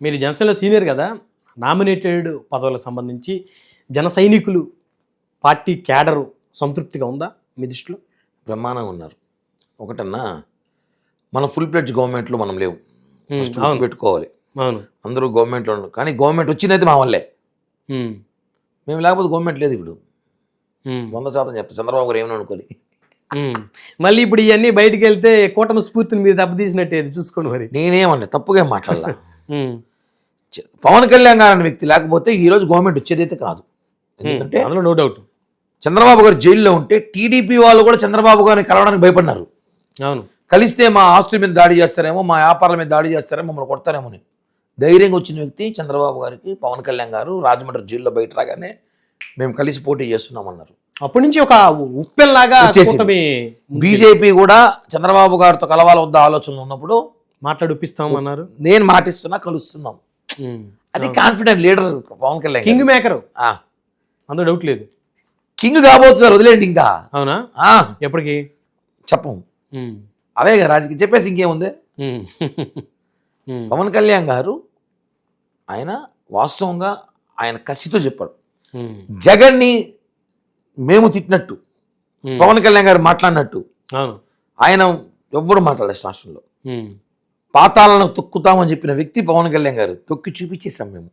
మీరు జనసేనలో సీనియర్ కదా నామినేటెడ్ పదవులకు సంబంధించి జన సైనికులు పార్టీ క్యాడరు సంతృప్తిగా ఉందా మీ దృష్టిలో? బ్రహ్మాండంగా ఉన్నారు. ఒకటన్నా మన ఫుల్ ప్లెడ్జ్ గవర్నమెంట్లో మనం లేవు. అవును. పెట్టుకోవాలి అవును. అందరూ గవర్నమెంట్లో ఉన్నారు. కానీ గవర్నమెంట్ వచ్చిందైతే మా వల్లే. మేము లేకపోతే గవర్నమెంట్ లేదు ఇప్పుడు. వంద శాతం చెప్తా. చంద్రబాబు గారు ఏమని అనుకోని? ఉమ్. మళ్ళీ ఇప్పుడు ఇవన్నీ బయటికి వెళ్తే కూటమి స్ఫూర్తిని మీరు దెబ్బతీసినట్టే చూసుకోండి మరి. నేనేమన్నా తప్పుగా మాట్లాడాల? పవన్ కళ్యాణ్ గారు అనే వ్యక్తి లేకపోతే ఈ రోజు గవర్నమెంట్ వచ్చేదైతే కాదు. ఎందుకంటే అందులో నో డౌట్ చంద్రబాబు గారు జైల్లో ఉంటే టీడీపీ వాళ్ళు కూడా చంద్రబాబు గారిని కలవడానికి భయపడినారు అవును. కలిస్తే మా ఆస్తుల మీద దాడి చేస్తారేమో మా వ్యాపారాల మీద దాడి చేస్తారేమో మమ్మల్ని కొడతారేమో అని. ధైర్యంగా వచ్చిన వ్యక్తి చంద్రబాబు గారికి పవన్ కళ్యాణ్ గారు రాజమండ్రి జైల్లో బయట రాగానే మేము కలిసి పోటీ చేస్తున్నామన్నారు. అప్పటి నుంచి ఒక ఉప్పెల్లాగా బీజేపీ కూడా చంద్రబాబు గారితో కలవాల వద్ద ఆలోచనలు ఉన్నప్పుడు మాట్లాడిపిస్తామన్నారు. నేను మాటిస్తున్నా కలుస్తున్నాం. అది confident leader Pawan Kalyan king maker ఆ, అందులో డౌట్ లేదు. కింగ్ కాబోతున్నారు వదిలేండి ఇంకా. అవునా? ఆ, ఎప్పటికి? చెప్పం. ఉమ్, అవే కదా రాజకీయం చెప్పేసి ఇంకేముంది? ఉమ్, పవన్ కళ్యాణ్ గారు ఆయన వాస్తవంగా ఆయన కసితో చెప్పాడు. జగన్ని మేము తిట్టినట్టు. పవన్ కళ్యాణ్ గారు మాట్లాడినట్టు అవును. ఆయన ఎవ్వడు మాట్లాడలేదు రాష్ట్రంలో. పాతాలను తొక్కుతామని చెప్పిన వ్యక్తి పవన్ కళ్యాణ్ గారు తొక్కి చూపించేసాం మేము.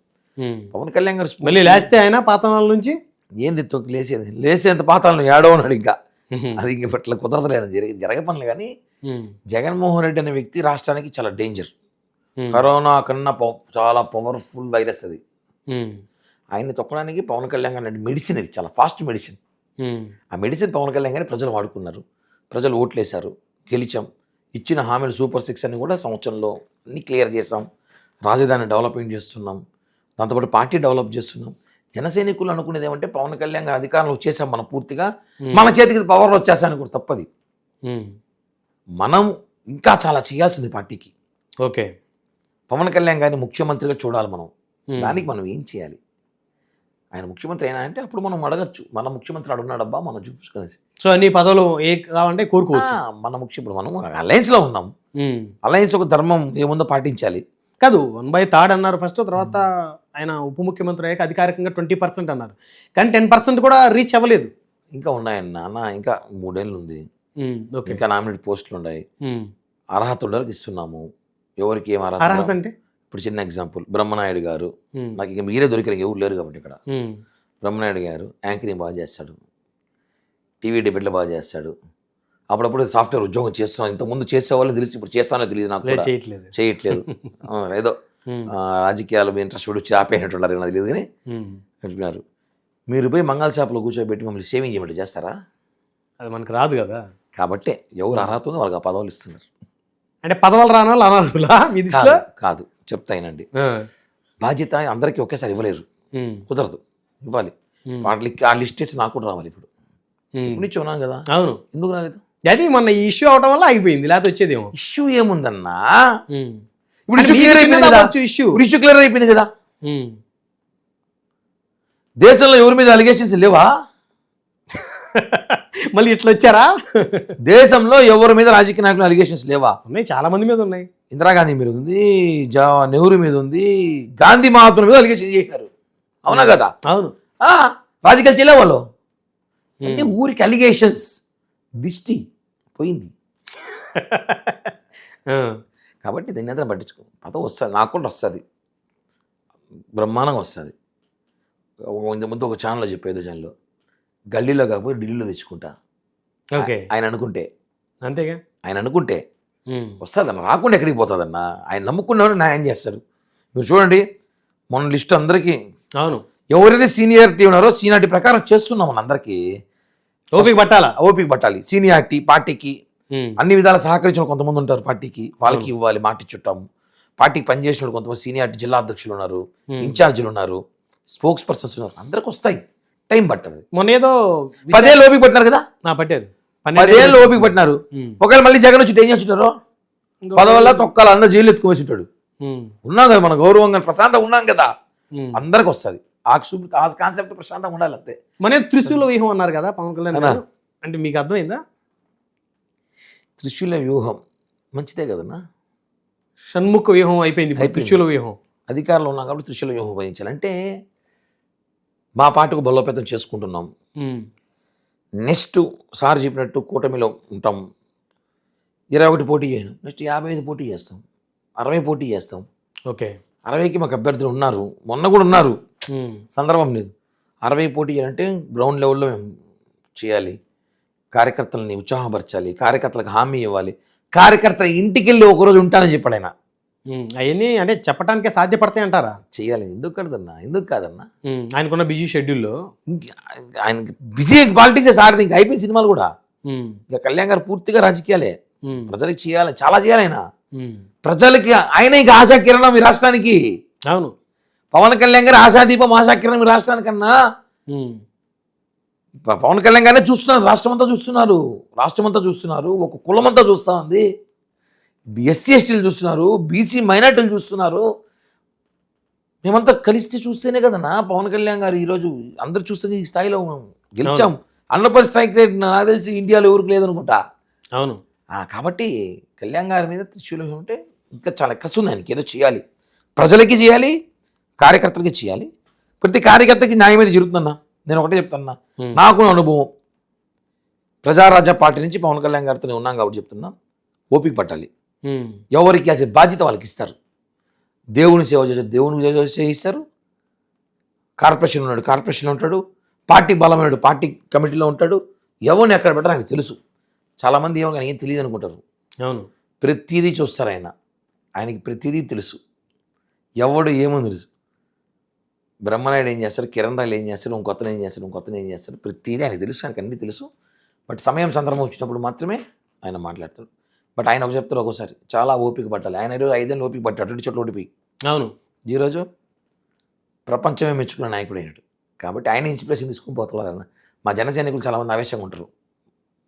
పవన్ కళ్యాణ్ గారు మళ్ళీ లేస్తే ఆయన పాతనాల నుంచి? ఏంది తొక్కి లేసేది? లేసేంత పాతాలను ఏడవన్నాడు ఇంకా. అది ఇంక పట్ల కుదరదలేదు జరగ జరగ పనులు కానీ జగన్మోహన్ రెడ్డి అనే వ్యక్తి రాష్ట్రానికి చాలా డేంజర్ కరోనా కన్నా చాలా పవర్ఫుల్ వైరస్ అది. ఆయన్ని తొక్కడానికి పవన్ కళ్యాణ్ గారి మెడిసిన్ ఇది చాలా ఫాస్ట్ మెడిసిన్ ఆ మెడిసిన్ పవన్ కళ్యాణ్ గారిని ప్రజలు వాడుకున్నారు. ప్రజలు ఓట్లేశారు. గెలిచాం. ఇచ్చిన హామీలు సూపర్ సిక్స్ అని కూడా సంవత్సరంలో అన్ని క్లియర్ చేసాం. రాజధాని డెవలప్మెంట్ చేస్తున్నాం? దాంతోపాటు పార్టీ డెవలప్ చేస్తున్నాం. జన సైనికులు అనుకునేది ఏమంటే పవన్ కళ్యాణ్ గారి అధికారంలో వచ్చేసాం మన పూర్తిగా. మన చేతికి పవర్ వచ్చేసాను కూడా తప్పది. మనం ఇంకా చాలా చేయాల్సింది పార్టీకి. ఓకే. పవన్ కళ్యాణ్ గారిని ముఖ్యమంత్రిగా చూడాలి మనం. దానికి మనం ఏం చేయాలి? ఆయన ముఖ్యమంత్రి అయినా అంటే అప్పుడు మనం అడగచ్చు. మన ముఖ్యమంత్రి అడుగున్నాడబ్బా మనం చూపించుకునేసి సో అన్ని పదవులు ఏ కావాలంటే కోరుకోవచ్చు. మన ముఖ్య ఇప్పుడు మనం అలయన్స్లో ఉన్నాం. అలయన్స్ ఒక ధర్మం ఏముందో పాటించాలి. కాదు వన్ బై థర్డ్ అన్నారు ఫస్ట్ తర్వాత ఆయన ఉప ముఖ్యమంత్రి అయ్యాక అధికారికంగా ట్వంటీ పర్సెంట్ అన్నారు. కానీ టెన్ పర్సెంట్ కూడా రీచ్ అవ్వలేదు. ఇంకా ఉన్నాయన్న అన్న. ఇంకా మూడేళ్ళు ఉంది ఇంకా నామినేట్ పోస్టులు ఉన్నాయి. అర్హత ఉండరికి ఇస్తున్నాము. ఎవరికి ఏం అర్హత అర్హత అంటే? ఇప్పుడు చిన్న ఎగ్జాంపుల్ బ్రహ్మనాయుడు గారు నాకు ఇక మీరే దొరికారు ఎవరు లేరు కాబట్టి ఇక్కడ. బ్రహ్మనాయుడు గారు యాంకరింగ్ బాగా చేస్తాడు? టీవీ డిబేట్లు బాగా చేస్తాడు. అప్పుడప్పుడు సాఫ్ట్వేర్ ఉద్యోగం చేస్తున్నాం. ఇంతకుముందు చేసేవాళ్ళు తెలిసి ఇప్పుడు చేస్తానో తెలియదు నాకు. చేయట్లేదు. ఏదో రాజకీయాలు మీద ఇంట్రెస్ట్ పెట్టి ఆపేసినట్టున్నారు నాకు తెలియదు కానీ. చెప్పినారు మీరు పోయి మంగళ చేపలో కూర్చోబెట్టి మమ్మల్ని సేవింగ్ చేయమంటే చేస్తారా? అది మనకు రాదు కదా. కాబట్టే ఎవరు అర్హత ఉందో వాళ్ళకి ఆ పదవులు ఇస్తున్నారు. అంటే పదవులు రాని వాళ్ళు అనర్హులా మీ దృష్టిలో? కాదు. చెప్తాయినండి. బాధ్యత అందరికీ ఒకేసారి ఇవ్వలేరు. కుదరదు. ఇవ్వాలి. వాళ్ళకి ఆ లిస్ట్ వేసి నాకు కూడా రావాలి ఇప్పుడు. ఇప్పుడు నుంచి ఉన్నాం కదా. అవును. ఎందుకు రాలేదు? అది మొన్న ఈ ఇష్యూ అవడం వల్ల ఆగిపోయింది లేకపోతే వచ్చేదేమో. ఇష్యూ ఏముందన్నా. ఇప్పుడు ఇష్యూ క్లియర్ అయిపోయింది కదా. ఇష్యూ ఇష్యూ క్లియర్ అయిపోయింది కదా. దేశంలో ఎవరి మీద అలిగేషన్స్ లేవా? మళ్ళీ ఇట్లా వచ్చారా? దేశంలో ఎవరి మీద రాజకీయ నాయకులు అలిగేషన్స్ లేవా? ఉన్నాయి చాలా మంది మీద ఉన్నాయి. ఇందిరాగాంధీ మీద ఉంది జా నెహ్రూ మీద ఉంది గాంధీ మహాత్ముల మీద అలిగేషన్ చేశారు. అవునా కదా? అవును. ఆ, రాజకీయాలు చేయలే వాళ్ళు. అంటే ఊరికి అలిగేషన్స్ దిష్టి పోయింది. కాబట్టి దీన్ని అందరం పట్టించుకో. పదవి వస్తుంది నాకు కూడా వస్తుంది. బ్రహ్మాండంగా వస్తుంది. ఇంత ముందు ఒక ఛానల్లో చెప్పేది ఛానల్లో గల్లీలో కాకపోతే ఢిల్లీలో తెచ్చుకుంటా. ఓకే. ఆయన అనుకుంటే. అంతేగా? ఆయన అనుకుంటే. వస్తుందన్న రాకుండా ఎక్కడికి పోతుందన్న. ఆయన నమ్ముకున్నవాడు న్యాయం చేస్తాడు. మీరు చూడండి మన లిస్ట్ అందరికీ. అవును. ఎవరైతే సీనియారిటీ ఉన్నారో సీనియారిటీ ప్రకారం చేస్తున్నాం మన అందరికీ ఓపిక పట్టాలా? ఓపిక పట్టాలి. సీనియారిటీ పార్టీకి. అన్ని విధాల సహకరించిన కొంతమంది ఉంటారు పార్టీకి. వాళ్ళకి ఇవ్వాలి మాట చుట్టాము పార్టీకి పనిచేసిన వాళ్ళు కొంతమంది సీనియారిటీ జిల్లా అధ్యక్షులు ఉన్నారు ఇన్ఛార్జీలు ఉన్నారు స్పోక్స్ పర్సన్స్ ఉన్నారు. అందరికి వస్తాయి. టైం పట్టదు. మొన్న ఏదో పదేళ్ళు ఓపిక పట్టినారు కదా? నా పట్టారు. పదేళ్ళు ఓపిక పట్టినారు. ఒకవేళ మళ్ళీ జగన్ వచ్చి ఏం చేస్తుంటారు? పదవల్ల తొక్కాలి అందరు జైలు ఎత్తుకోవేసి ఉంటాడు ఉమ్, ఉన్నాం కదా మన గౌరవంగా ప్రశాంతంగా ఉన్నాం కదా. అందరికి వస్తుంది. ఆ కాన్సెప్ట్ ప్రశాంతంగా ఉండాలి అంతే. మన త్రిశూల వ్యూహం అన్నారు కదా పవన్ కళ్యాణ్. అంటే మీకు అర్థమైందా? త్రిశూల వ్యూహం మంచిదే కదన్నా? షణ్ముఖ వ్యూహం అయిపోయింది. త్రిశూల వ్యూహం. అధికారంలో ఉన్నాం కాబట్టి త్రిశూల వ్యూహం ఉపయోగించాలి. అంటే మా పార్టీకు బలోపేతం చేసుకుంటున్నాం. నెక్స్ట్ సార్ చెప్పినట్టు కూటమిలో ఉంటాం. ఇరవై ఒకటి పోటీ చేయను నెక్స్ట్ యాభై ఐదు పోటీ చేస్తాం. అరవై పోటీ చేస్తాం. ఓకే. అరవైకి మాకు అభ్యర్థులు ఉన్నారు. మొన్న కూడా ఉన్నారు. సందర్భం లేదు. అరవై పోటీ చేయాలంటే గ్రౌండ్ లెవెల్లో మేము చేయాలి. కార్యకర్తలని ఉత్సాహపరచాలి. కార్యకర్తలకు హామీ ఇవ్వాలి. కార్యకర్తల ఇంటికి వెళ్ళి ఒకరోజు ఉంటానని చెప్పాడు ఆయన. అవన్నీ అంటే చెప్పడానికే సాధ్యపడతాయి అంటారా చేయాలి. ఎందుకు కదన్నా ఎందుకు కాదన్నా? ఆయనకున్న బిజీ షెడ్యూల్లో? ఆయన బిజీ పాలిటిక్స్ సార్ ఇంకా అయిపోయిన సినిమాలు కూడా. ఇంకా కళ్యాణ్ గారు పూర్తిగా రాజకీయాలే. ప్రజలకు చేయాలి. చాలా చేయాలి ఆయన. ప్రజలకి ఆయన ఇక ఆశా కిరణం ఈ రాష్ట్రానికి. అవును. పవన్ కళ్యాణ్ గారు ఆశాదీపం ఆశా కిరణం ఈ రాష్ట్రానికన్నా. పవన్ కళ్యాణ్ గారే చూస్తున్నారు. రాష్ట్రం అంతా చూస్తున్నారు. రాష్ట్రం అంతా చూస్తున్నారు. ఒక కులం అంతా చూస్తా ఉంది. ఎస్సీ ఎస్టీలు చూస్తున్నారు బీసీ మైనార్టీలు చూస్తున్నారు. మేమంతా కలిస్తే చూస్తేనే కదన్నా పవన్ కళ్యాణ్ గారు ఈరోజు అందరు చూస్తే ఈ స్థాయిలో ఉన్నాం. గెలిచాం. హండ్రెడ్ స్ట్రైక్ రేట్ నాకు తెలిసి ఇండియాలో ఎవరికి లేదనుకుంటా? అవును. కాబట్టి కళ్యాణ్ గారి మీద త్రిశూలం ఉంటే ఇంకా చాలా కసి ఉంది ఆయనకి. ఏదో చేయాలి. ప్రజలకి చేయాలి కార్యకర్తలకి చేయాలి. ప్రతి కార్యకర్తకి న్యాయం మీద జరుగుతుందన్నా. నేను ఒకటే చెప్తున్నా. నాకు అనుభవం. ప్రజారాజ్య పార్టీ నుంచి పవన్ కళ్యాణ్ గారితో నేను ఉన్నాను కాబట్టి చెప్తున్నా. ఓపిక పట్టాలి. ఎవరికి అసలు బాధ్యత వాళ్ళకి ఇస్తారు. దేవుని సేవ చేసే దేవుని సేవ చేయిస్తారు కార్పొరేషన్ ఉన్నాడు కార్పొరేషన్లో ఉంటాడు. పార్టీ బలమైనడు పార్టీ కమిటీలో ఉంటాడు. ఎవరిని ఎక్కడ పెట్టారు ఆయనకు తెలుసు. చాలామంది ఏమో కానీ ఏం తెలియదు అనుకుంటారు. అవును. ప్రతిదీ చూస్తారు ఆయన. ఆయనకి ప్రతిదీ తెలుసు. ఎవడు ఏమో తెలుసు. బ్రహ్మనాయుడు ఏం చేస్తారు కిరణ్ రాయలు ఏం చేస్తారు ఇంకొత్తను ఏం చేస్తారు ఇంకొత్తను ఏం చేస్తారు ప్రతిదీ ఆయనకి తెలుసు ఆయనకి అన్నీ తెలుసు. బట్ సమయం సందర్భం వచ్చినప్పుడు మాత్రమే ఆయన మాట్లాడతాడు. బట్ ఆయన ఒక చెప్తారు ఒక్కోసారి చాలా ఓపిక పట్టాలి. ఆయన ఈరోజు ఐదేళ్ళు ఓపిక పట్టాడు అటు చోట్ల ఓడిపోయి. అవును. ఈరోజు ప్రపంచమే మెచ్చుకున్న నాయకుడు అయినాడు కాబట్టి ఆయన ఇన్స్పిరేషన్ తీసుకుని పోతున్నారు మా జన సైనికులు చాలామంది ఆవేశంగా ఉంటారు.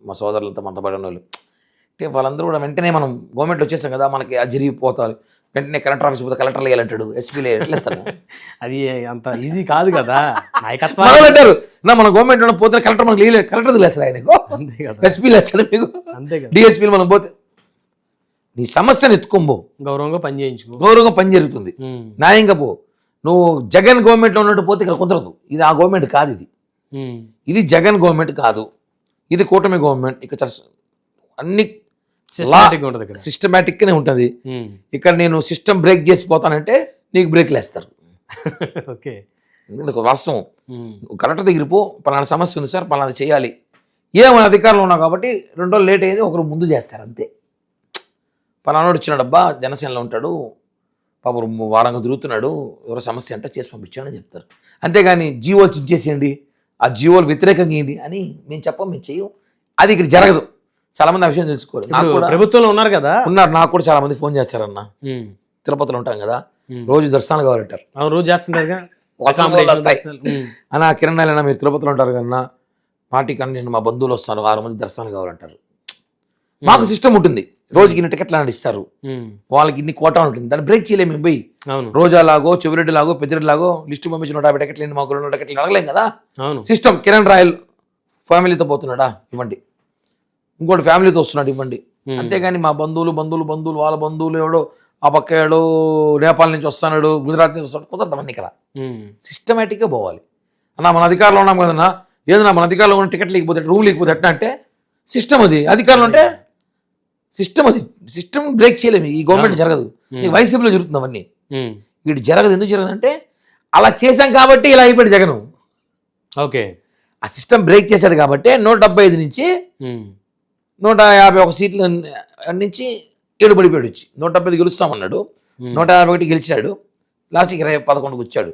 మా సోదరులతో మనతో పడిన వాళ్ళు అంటే వాళ్ళందరూ కూడా వెంటనే మనం గవర్నమెంట్ వచ్చేసాం కదా మనకి అది జరిగిపోతారు వెంటనే కలెక్టర్ ఆఫీస్ పోతే కలెక్టర్ వేయాలంటాడు ఎస్పీలు ఎట్లేస్తారు? అది అంత ఈజీ కాదు కదా. నాయకత్వం అంటారు నా మన గవర్నమెంట్ పోతే కలెక్టర్ మనకు లేదు కలెక్టర్ లేస్తారు ఆయనకు. అంతే కదా. ఎస్పీ లేస్తాడు మీకు. అంతే డిఎస్పీలు మనం పోతే నీ సమస్యను ఎత్తుకోబో. గౌరవంగా పని చేయించుకో. గౌరవంగా పని జరుగుతుంది. న్యాయంగా పో. నువ్వు జగన్ గవర్నమెంట్లో ఉన్నట్టు పోతే ఇక్కడ కుదరదు. ఇది ఆ గవర్నమెంట్ కాదు ఇది. ఇది జగన్ గవర్నమెంట్ కాదు. ఇది కూటమి గవర్నమెంట్. ఇక్కడ అన్ని సిస్టమేటిక్గానే ఉంటుంది ఇక్కడ. నేను సిస్టమ్ బ్రేక్ చేసి పోతానంటే నీకు బ్రేక్లు వేస్తారు ఓకే. వాస్తవం. కలెక్టర్ దగ్గర పో. పలానా సమస్య ఉంది సార్ పలానా చేయాలి. ఏ మన అధికారంలో ఉన్నావు కాబట్టి రెండు రోజులు లేట్ అయ్యేది ఒకరు ముందు చేస్తారు అంతే. పలానాడు వచ్చినాడబ్బా జనసేనలో ఉంటాడు పాపం వారంగా తిరుగుతున్నాడు ఎవరో సమస్య అంటే చేసి పంపించాడని చెప్తారు. అంతేగాని జీవోలు చించేసేయండి ఆ జీవోలు వ్యతిరేకంగా ఏంటి అని మేము చెప్పం మేము చెయ్యం. అది ఇక్కడ జరగదు. చాలా మంది ఆ విషయం తెలుసుకోరు. నాకు కూడా ప్రభుత్వంలో ఉన్నారు కదా? ఉన్నారు నాకు కూడా చాలా మంది ఫోన్ చేస్తారన్న. తిరుపతిలో ఉంటాం కదా. రోజు దర్శనాలు కావాలంటారు. రోజు. ఉమ్, అన్న కిరణ్ నాయన మీరు తిరుపతిలో ఉంటారు కన్నా పార్టీ కన్నా నేను మా బంధువులు వస్తారు ఆరు మంది దర్శనాలు కావాలంటారు. మాకు సిస్టమ్ ఉంటుంది. రోజుకి ఇన్ని టికెట్లు అని ఇస్తారు. వాళ్ళకి ఇన్ని కోటా ఉంటుంది. దాన్ని బ్రేక్ చేయలేము మేము పోయి. రోజా లాగో చెవిరెడ్డి లాగో పెద్దిరెడ్డి లాగో లిస్టు పంపించి నూట యాభై టికెట్లు మాకు రెండు టికెట్లు అడగలేం కదా? సిస్టమ్ కిరణ్ రాయల్ ఫ్యామిలీతో పోతున్నాడా? ఇవ్వండి. ఇంకోటి ఫ్యామిలీతో వస్తున్నాడు ఇవ్వండి. అంతేగాని మా బంధువులు బంధువులు బంధువులు వాళ్ళ బంధువులు ఎవడో ఆ పక్క ఎవడో నేపాల్ నుంచి వస్తున్నాడు గుజరాత్ నుంచి వస్తాడు కుదరదామని ఇక్కడ. సిస్టమేటిక్గా పోవాలి. అన్న మన అధికారంలో ఉన్నాం కదన్నా ఏదన్నా మన అధికారంలో ఉన్న టికెట్ లేకపోతే రూమ్ లేకపోతే ఎట్లా అంటే సిస్టమ్ అది. అధికారంలో అంటే సిస్టమ్ అది. సిస్టమ్ బ్రేక్ చేయలేము. ఈ గవర్నమెంట్ జరగదు. ఈ వైసీపీలో జరుగుతుంది అవన్నీ. వీడు జరగదు. ఎందుకు జరగదు అంటే అలా చేశాం కాబట్టి ఇలా అయిపోయాడు జగన్. ఓకే. ఆ సిస్టమ్ బ్రేక్ చేశాడు కాబట్టి నూట డెబ్బై ఐదు నుంచి నూట యాభై ఒక సీట్ల నుంచి ఏడు పడిపోయాడు వచ్చి నూట డెబ్బై ఐదు గెలుస్తామన్నాడు. నూట యాభై ఒకటి గెలిచాడు. లాస్ట్కి ఇరవై పదకొండుకి వచ్చాడు.